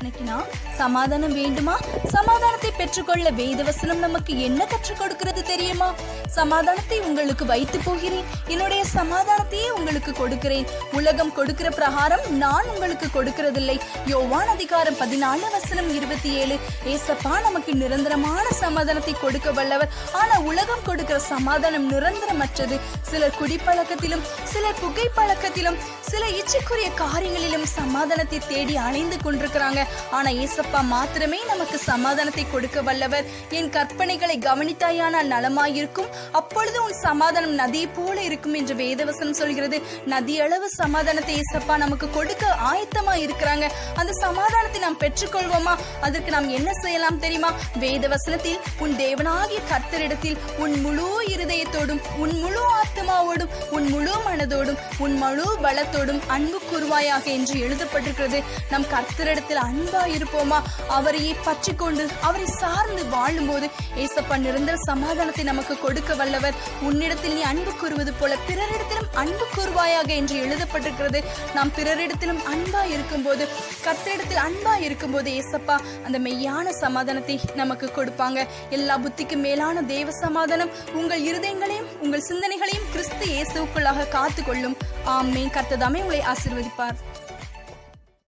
இன்னைக்கு நான் சமாதானம் வேண்டுமா? சமாதானத்தை பெற்றுக்கொள்ள வேதவசனம் நமக்கு என்ன கற்றுக் கொடுக்கிறது தெரியுமா? சமாதானத்தை உங்களுக்கு வைத்து போகிறேன். என்னுடைய சமாதானத்தையே உங்களுக்கு கொடுக்கிறேன். உலகம் கொடுக்கிற பிரகாரம் நான் உங்களுக்கு கொடுக்கிறதில்லை. யோவான் அதிகாரம் பதினாலு வசனம் இருபத்தி ஏழு ஏசப்பா நமக்கு நிரந்தரமான சமாதானத்தை கொடுக்க வல்லவர். ஆனா உலகம் கொடுக்கிற சமாதானம் நிரந்தரமற்றது. சிலர் குடிப்பழக்கத்திலும் சிலர் புகை பழக்கத்திலும் சில இச்சைக்குரிய காரியங்களிலும் சமாதானத்தை தேடி அணைந்து கொண்டிருக்கிறாங்க. ஆனா ஏசப்பா மாத்திரமே நமக்கு சமாதானத்தை கொடுக்க வல்லவர். என் கற்பனைகளை கவனித்தாயானால் நலமாயிருக்கும். அப்பொழுது உன் சமாதானம் நதியை போல இருக்கும் என்று வேதவசனம் சொல்கிறது. நதி அளவு சமாதானத்தை ஏசப்பா நமக்கு கொடுக்க ஆயத்தமா இருக்கிறாங்க. அந்த சமாதானத்தை நாம் பெற்றுக்கொள்வோமா? அதற்கு நாம் என்ன செய்யலாம் தெரியுமா? வேதவசனத்தில் உன் தேவனாகிய கர்த்தரிடத்தில் உன் முழு இருதயத்தோடும் உன் முழு ஆத்மாவோடும் உன் முழு மனதோடும் உன் முழு பலத்தோடும் அன்பு கூறுவாயாக என்று எழுதப்பட்டிருக்கிறது. நம் கர்த்தரிடத்தில் அன்பு இருப்போமா? அவரையே பற்றி கொண்டு அவரை சார்ந்து வாழும்போது ஏசப்பா நிரந்தர சமாதானத்தை நமக்கு கொடுக்க வல்லவர். உன்னிடத்தில் நீ அன்பு கூறுவது போல பிறரிடத்திலும் அன்பு கூறுவாயாக என்று எழுதப்பட்டிருக்கிறது. நாம் பிறரிடத்திலும் அன்பா இருக்கும்போது கத்தரிடத்தில் அன்பா இருக்கும்போது ஏசப்பா அந்த மெய்யான சமாதானத்தை நமக்கு கொடுப்பாங்க. எல்லா புத்திக்கு மேலான தேவ சமாதானம் உங்கள் இருதயங்களையும் உங்கள் சிந்தனைகளையும் கிறிஸ்து இயேசுக்குள்ளாக காத்துக்கொள்ளும். ஆமே கர்த்ததாமே உங்களை ஆசீர்வதிப்பார்.